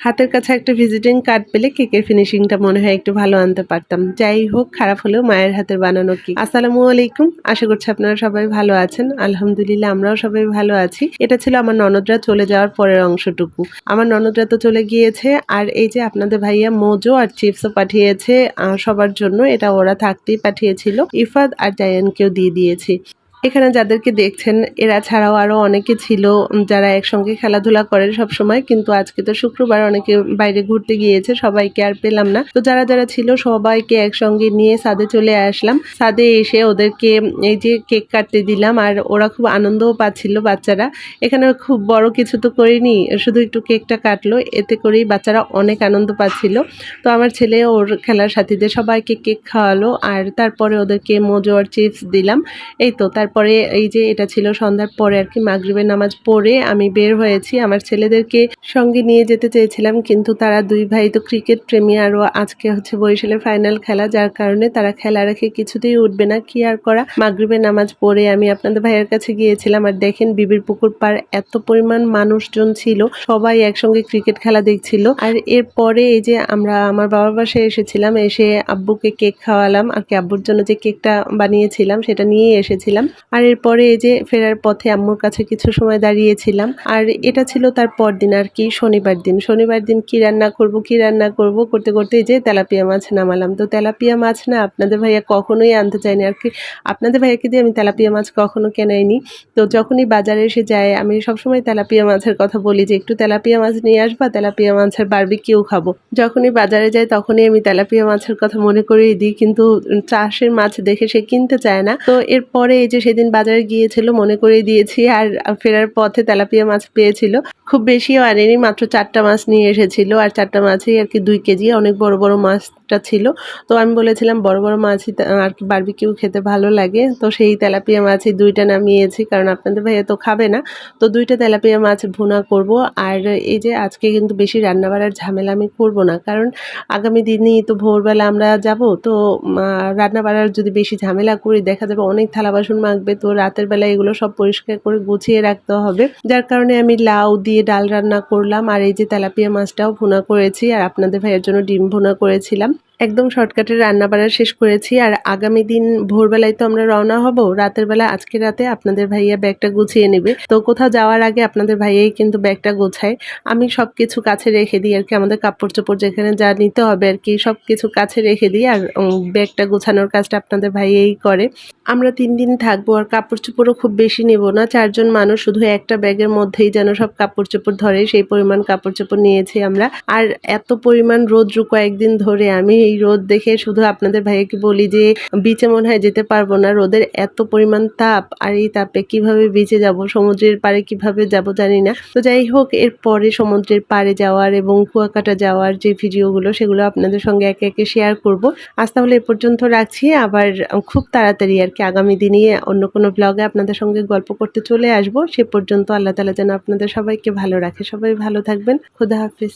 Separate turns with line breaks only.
হাতের কাছে একটা ভিজিটিং কার্ড পেলে কেকের ফিনিশিংটা মনে হয় একটু ভালো আনতে পারতাম। যাই হোক, খারাপ হলেও মায়ের হাতের বানানো কেক আসসালামু আলাইকুম। আশা করছি আপনারা সবাই ভালো আছেন। আলহামদুলিল্লাহ আমরাও সবাই ভালো আছি। এটা ছিল আমার ননদরা চলে যাওয়ার পরের অংশটুকু। আমার ননদরা তো চলে গিয়েছে আর এই যে আপনাদের ভাইয়া মোজো আর চিপসও পাঠিয়েছে সবার জন্য। এটা ওরা থাকতেই পাঠিয়েছিল। ইফাদ আর জায়ানকেও দিয়ে দিয়েছি। এখানে যাদেরকে দেখছেন, এরা ছাড়াও আরও অনেকে ছিল যারা একসঙ্গে খেলাধুলা করে সব সময় কিন্তু আজকে তো শুক্রবার অনেকে বাইরে ঘুরতে গিয়েছে, সবাইকে আর পেলাম না। তো যারা যারা ছিল সবাইকে একসঙ্গে নিয়ে সাদে চলে আসলাম। সাদে এসে ওদেরকে এই যে কেক কাটতে দিলাম, আর ওরা খুব আনন্দও পাচ্ছিল বাচ্চারা। এখানে খুব বড় কিছু তো করিনি, শুধু একটু কেকটা কাটলো, এতে করেই বাচ্চারা অনেক আনন্দ পাচ্ছিল। তো আমার ছেলে ওর খেলার সাথীদের সবাইকে কেক খাওয়ালো, আর তারপরে ওদেরকে মোজো আর চিপস দিলাম। এই তো তারপরে এই যে এটা ছিল সন্ধ্যার পরে আর কি মাগরিবের নামাজ পড়ে আমি বের হয়েছি। আমার ছেলেদেরকে সঙ্গে নিয়ে যেতে চেয়েছিলাম, কিন্তু তারা দুই ভাই তো ক্রিকেট প্রেমী আরও আজকে হচ্ছে বরিশালের ফাইনাল খেলা। যার কারণে তারা খেলা রেখে কিছুতেই উঠবে না। কি আর করা? মাগরিবের নামাজ পড়ে আমি আপনাদের ভাইয়ের কাছে গিয়েছিলাম। আর দেখেন বিবির পুকুর পার এত পরিমাণ মানুষজন ছিল, সবাই একসঙ্গে ক্রিকেট খেলা দেখছিল। আর এরপরে এই যে আমরা আমার বাবার বাসায় এসেছিলাম, এসে আব্বুকে কেক খাওয়ালাম। আর কি আব্বুর জন্য যে কেকটা বানিয়েছিলাম, সেটা নিয়ে এসেছিলাম। আর এরপরে এই যে ফেরার পথে আম্মুর কাছে কিছু সময় দাঁড়িয়েছিলাম। আর এটা ছিল তার পরদিন আর কি, শনিবার দিন। শনিবার দিন কি রান্না করব, কি রান্না করব করতে করতে এই যে তেলাপিয়া মাছ নামালাম। তো তেলাপিয়া মাছ না আপনাদের ভাইয়া কখনোই আনতে চায়নি। আর কি, আপনাদের ভাইয়াকে দিয়ে আমি তেলাপিয়া মাছ কখনো কেনাইনি। তো যখনই বাজারে এসে যায়, আমি সবসময় তেলাপিয়া মাছের কথা বলি যে, একটু তেলাপিয়া মাছ নিয়ে আসবা, তেলাপিয়া মাছের বারবিকিউ খাব। যখনই বাজারে যাই, তখনই আমি তেলাপিয়া মাছের কথা মনে করিয়ে দিই। কিন্তু চাষের মাছ দেখে সে কিনতে চায় না। তো এরপরে এই যে সেদিন বাজারে গিয়েছিল মনে করে দিয়েছি আর ফেরার পথে তেলাপিয়া মাছ পেয়েছিল। খুব বেশিও আনেনি মাত্র চারটা মাছ নিয়ে এসেছিল আর চারটা মাছই আর কি দুই কেজি, অনেক বড় বড় মাছটা ছিল। তো আমি বলেছিলাম বড় বড় মাছই আর কি বারবিকিউ খেতে ভালো লাগে। তো সেই তেলাপিয়া মাছই দুইটা নামিয়েছি কারণ আপনাদের ভাইয়া তো খাবে না। তো দুইটা তেলাপিয়া মাছ ভুনা করব আর এই যে আজকে কিন্তু বেশি রান্না বাড়ার ঝামেলা আমি করব না কারণ আগামী দিনই তো ভোরবেলা আমরা যাব। তো রান্না বাড়ার যদি বেশি ঝামেলা করি, দেখা যাবে অনেক থালা বাসন মাখবে। তো রাতের বেলা এগুলো সব পরিষ্কার করে গুছিয়ে রাখতে হবে। যার কারণে আমি লাউ দিয়ে ডাল রান্না করলাম আর এই যে তেলাপিয়া মাছটাও ভুনা করেছি আর আপনাদের ভাইয়ের জন্য ডিম ভুনা করেছিলাম। একদম শর্টকাটে রান্না বাড়া শেষ করেছি আর আগামী দিন ভোরবেলায় তো আমরা রওনা হব, রাতের বেলা আজকে রাতে আপনাদের ভাইয়া ব্যাগটা গুছিয়ে নেবে। তো কোথাও যাওয়ার আগে আপনাদের ভাইয়াই কিন্তু ব্যাগটা গোছায়। আমি সব কিছু কাছে রেখে দিই আর কি, আমাদের কাপড় চোপড় যেখানে যা নিতে হবে আর কি সব কিছু কাছে রেখে দিই আর ব্যাগটা গোছানোর কাজটা আপনাদের ভাইয়াই করে। আমরা তিন দিন থাকব আর কাপড় চোপড়ও খুব বেশি নেব না, চারজন মানুষ শুধু একটা ব্যাগের মধ্যেই যেন সব কাপড় চোপড় ধরে, সেই পরিমাণ কাপড় চোপড় নিয়েছি আমরা। আর এত পরিমাণ রোদ্র কয়েকদিন ধরে, আমি এই রোদ দেখে শুধু আপনাদের ভাইয়াকে বলি যে বিচে মনে হয় যেতে পারব না। রোদের এত পরিমাণ তাপ, আর এই তাপে কীভাবে বিচে যাব, সমুদ্রের পাড়ে কীভাবে যাব জানি না। তো যাই হোক এর পরে সমুদ্রের পাড়ে যাওয়ার এবং কুয়াকাটা যাওয়ার যে ভিডিওগুলো, সেগুলো আপনাদের সঙ্গে একে একে শেয়ার করব। আজ তাহলে এ পর্যন্ত রাখছি। আবার খুব তাড়াতাড়ি আর কি আগামী দিনে অন্য কোনো ব্লগে আপনাদের সঙ্গে গল্প করতে চলে আসব। সে পর্যন্ত আল্লাহ তালা যেন আপনাদের সবাইকে ভালো রাখে। সবাই ভালো থাকবেন। খুদা হাফিজ।